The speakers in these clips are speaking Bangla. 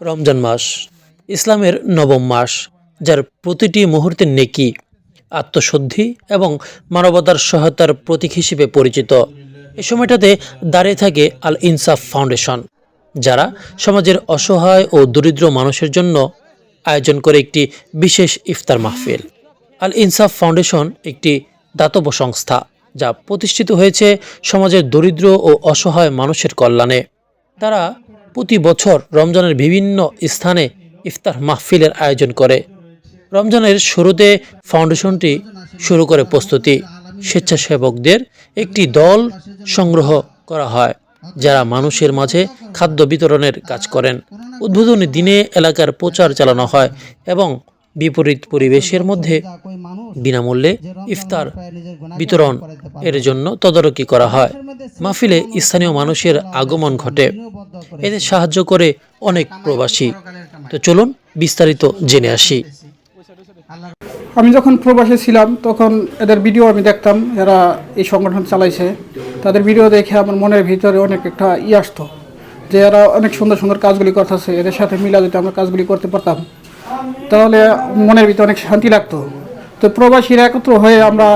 রমজান মাস ইসলামের নবম মাস, যার প্রতিটি মুহূর্তে নেকি, আত্মশুদ্ধি এবং মানবতার সহায়তার প্রতীক হিসেবে পরিচিত। এ সময়টাতে দাঁড়িয়ে থাকে আল ইনসাফ ফাউন্ডেশন, যারা সমাজের অসহায় ও দরিদ্র মানুষের জন্য আয়োজন করে একটি বিশেষ ইফতার মাহফিল। আল ইনসাফ ফাউন্ডেশন একটি দাতব্য সংস্থা, যা প্রতিষ্ঠিত হয়েছে সমাজের দরিদ্র ও অসহায় মানুষের কল্যাণে। তারা প্রতি বছর রমজানের বিভিন্ন স্থানে ইফতার মাহফিলের আয়োজন করে। রমজানের শুরুতে ফাউন্ডেশনটি শুরু করে প্রস্তুতি। স্বেচ্ছাসেবকদের একটি দল সংগ্রহ করা হয়, যারা মানুষের মাঝে খাদ্য বিতরণের কাজ করেন। উদ্বোধনী দিনে এলাকার প্রচার চালানো হয় এবং বিপরীত পরিবেশের মধ্যে বিনামূল্যে ইফতার বিতরণ এর জন্য তদারকি করা হয়। মাহফিলে স্থানীয় মানুষের আগমন ঘটে। এতে সাহায্য করে অনেক প্রবাসী। তো চলুন বিস্তারিত জেনে আসি। আমি যখন প্রবাসে ছিলাম, তখন এদের ভিডিও আমি দেখতাম, এরা এই সংগঠন চালাইছে। তাদের ভিডিও দেখে আমার মনের ভিতরে অনেক একটা ই আসতো, যে এরা অনেক সুন্দর সুন্দর কাজগুলি করতেছে, এদের সাথে মিলা যদি আমরা কাজগুলি করতে পারতাম, তাহলে মনের ভিতরে অনেক শান্তি লাগতো। তো প্রবাসীরা একত্র হয়ে আমরা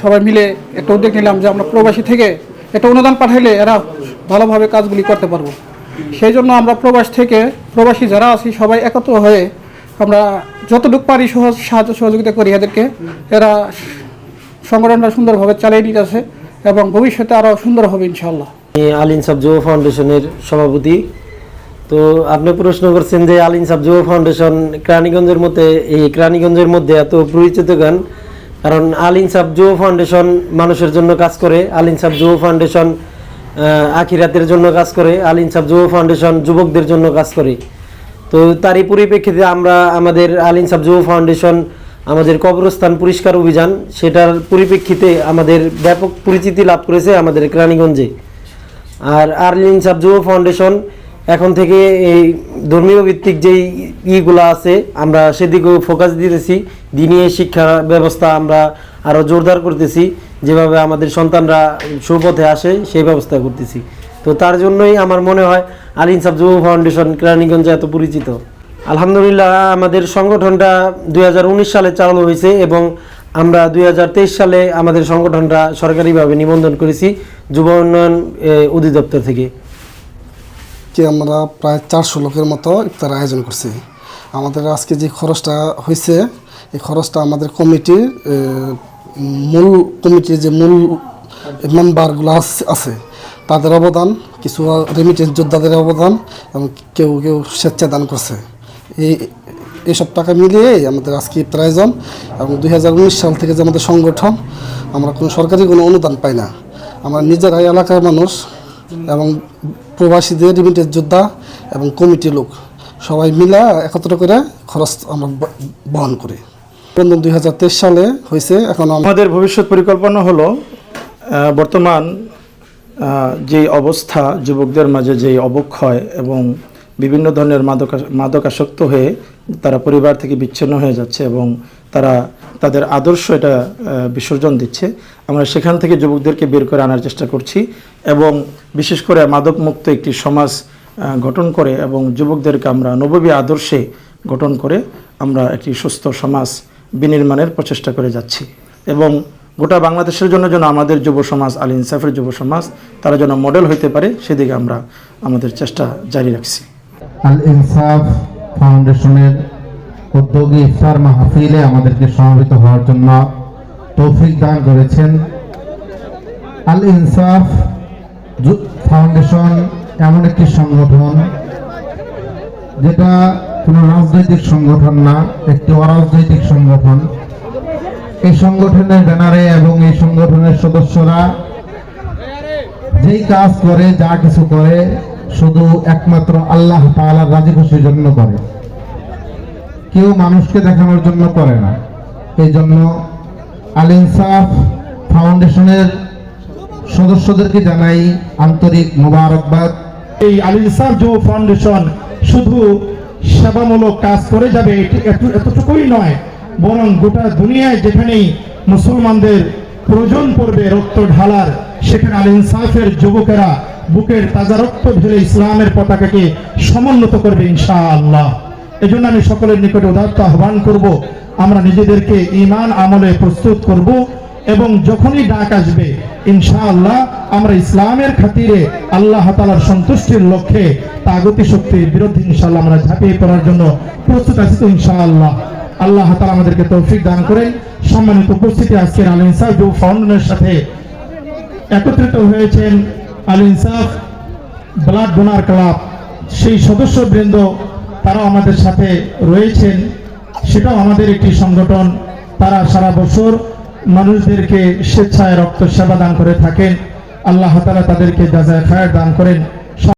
সবাই মিলে একটা উদ্যোগ নিলাম যে আমরা প্রবাসী থেকে একটা অনুদান পাঠাইলে এরা ভালোভাবে কাজগুলি করতে পারব। সেই জন্য আমরা প্রবাস থেকে, প্রবাসী যারা আছি, সবাই একত্র হয়ে আমরা যতটুকু পারি সহজ সাহায্য সহযোগিতা করি এদেরকে। এরা সংগঠনটা সুন্দরভাবে চালিয়ে নিতেছে এবং ভবিষ্যতে আরও সুন্দর হবে ইনশাল্লাহ আমি আল ইনসাফ যুব ফাউন্ডেশনের সভাপতি। তো আপনি প্রশ্ন করছেন যে আল ইনসাফ যুব ফাউন্ডেশন, ক্রানীগঞ্জের মধ্যে, এই ক্রানীগঞ্জের মধ্যে এত পরিচিত গান কারণ আল ইনসাফ যুব ফাউন্ডেশন মানুষের জন্য কাজ করে, আল ইনসাফ যুব ফাউন্ডেশন আখিরাতের জন্য কাজ করে, আল ইনসাফ যুব ফাউন্ডেশন যুবকদের জন্য কাজ করে। তো তারই পরিপ্রেক্ষিতে আমরা আমাদের আল ইনসাফ যুব ফাউন্ডেশন, আমাদের কবরস্থান পরিষ্কার অভিযান, সেটার পরিপ্রেক্ষিতে আমাদের ব্যাপক পরিচিতি লাভ করেছে আমাদের ক্রানীগঞ্জে আর আর্লিন সাব যুব ফাউন্ডেশন এখন থেকে এই ধর্মীয় ভিত্তিক যেই ইগুলো আছে, আমরা সেদিকেও ফোকাস দিতেছি। দিনীয় শিক্ষা ব্যবস্থা আমরা আরও জোরদার করতেছি। যেভাবে আমাদের সন্তানরা সুপথে আসে, সেই ব্যবস্থা করতেছি। তো তার জন্যই আমার মনে হয় আলিন সাব যুব ফাউন্ডেশন কেরানীগঞ্জে এত পরিচিত। আলহামদুলিল্লাহ, আমাদের সংগঠনটা দুই হাজার উনিশ সালে চালু হয়েছে এবং আমরা দু হাজার তেইশ সালে আমাদের সংগঠনটা সরকারিভাবে নিবন্ধন করেছি যুব উন্নয়ন অধিদপ্তর থেকে। কি আমরা প্রায় চারশো লোকের মতো ইফতার আয়োজন করছি। আমাদের আজকে যে খরচটা হয়েছে, এই খরচটা আমাদের কমিটির মূল কমিটির যে মূল মেম্বারগুলো আছে, তাদের অবদান, কিছু রেমিটেন্স যোদ্ধাদের অবদান এবং কেউ কেউ স্বেচ্ছা দান করছে। এই এইসব টাকা মিলিয়ে আমাদের আজকে ইফতার আয়োজন এবং দু হাজার উনিশ সাল থেকে যে আমাদের সংগঠন, আমরা কোনো সরকারি কোনো অনুদান পাই না। আমরা নিজেরাই এলাকার মানুষ এবং প্রবাসীদের রিমিটেড যোদ্ধা এবং কমিটি লোক। সবাই মিলে একত্র করে খরচ আমরা বহন করি। বন্ধন দুই সালে হয়েছে, এখন আমাদের ভবিষ্যৎ পরিকল্পনা হলো বর্তমান যে অবস্থা যুবকদের মাঝে যে অবক্ষয় এবং বিভিন্ন ধরনের মাদকা মাদকাসক্ত হয়ে তারা পরিবার থেকে বিচ্ছিন্ন হয়ে যাচ্ছে এবং তারা তাদের আদর্শ এটা বিসর্জন দিচ্ছে। আমরা সেখান থেকে যুবকদেরকে বের করে আনার চেষ্টা করছি এবং বিশেষ করে মাদকমুক্ত একটি সমাজ গঠন করে এবং যুবকদেরকে আমরা নববী আদর্শে গঠন করে আমরা একটি সুস্থ সমাজ বিনির্মাণের প্রচেষ্টা করে যাচ্ছি। এবং গোটা বাংলাদেশের জন্য যেন আমাদের যুব সমাজ, আল ইনসাফের যুব সমাজ, তারা যেন মডেল হইতে পারে, সেদিকে আমরা আমাদের চেষ্টা জারি রাখছি। আল ইনসাফ ফাউন্ডেশনের উদ্যোগী ইফতার মাহফিলে আমাদেরকে সমবেত হওয়ার জন্য তৌফিক দান করেছেন আল ইনসাফ ফাউন্ডেশন, এমন একটি সংগঠন যেটা কোনো রাজনৈতিক সংগঠন না, একটি অরাজনৈতিক সংগঠন। এই সংগঠনের ব্যানারে এবং এই সংগঠনের সদস্যরা যেই কাজ করে, যা কিছু করে, শুধু একমাত্র আল্লাহ তাআলার রাজি খুশির জন্য করে। কেউ মানুষকে দেখানোর জন্য করে না। এই জন্য আল ইনসাফ ফাউন্ডেশনের সদস্যদেরকে জানাই আন্তরিক মোবারকবাদ। এই আলিনসার যুব ফাউন্ডেশন শুধু সেবামূলক কাজ করে যাবে এতটুকুই নয়, বরং গোটা দুনিয়ায় যেখানেই মুসলমানদের প্রয়োজন পড়বে রক্ত ঢালার, সেখানে আল ইনসাফের যুবকেরা বুকের তাজা রক্ত ঢেলে ইসলামের পতাকাকে সমুন্নত করবে ইনশাআল্লাহ। এজন্য আমি সকলের নিকটে উদাত্ত আহ্বান করব, আমরা নিজেদেরকে ইমান আমলে প্রস্তুত করব এবং যখনই ডাক আসবে, ইনশাআল্লাহ আমরা ইসলামের খাতিরে আল্লাহ তালার সন্তুষ্টির লক্ষ্যে তাগতি শক্তির বিরুদ্ধে ইনশাআল্লাহ আমরা ঝাঁপিয়ে পড়ার জন্য প্রস্তুত আছি তো ইনশাআল্লাহ। আল্লাহ তালা আমাদেরকে তৌফিক দান করেন। সম্মানিত উপস্থিতি আজকের আল ইনসাফ যুব ফাউন্ডেশনের সাথে একত্রিত হয়েছেন আল ইনসাফ ব্লাড ডোনার ক্লাব। সেই সদস্যবৃন্দ তারাও আমাদের সাথে রয়েছেন। সেটাও আমাদের একটি সংগঠন। তারা সারা বছর মানুষদেরকে স্বেচ্ছায় রক্ত সেবা দান করে থাকেন। আল্লাহ তালা তাদেরকে যাজায় খায় দান করেন।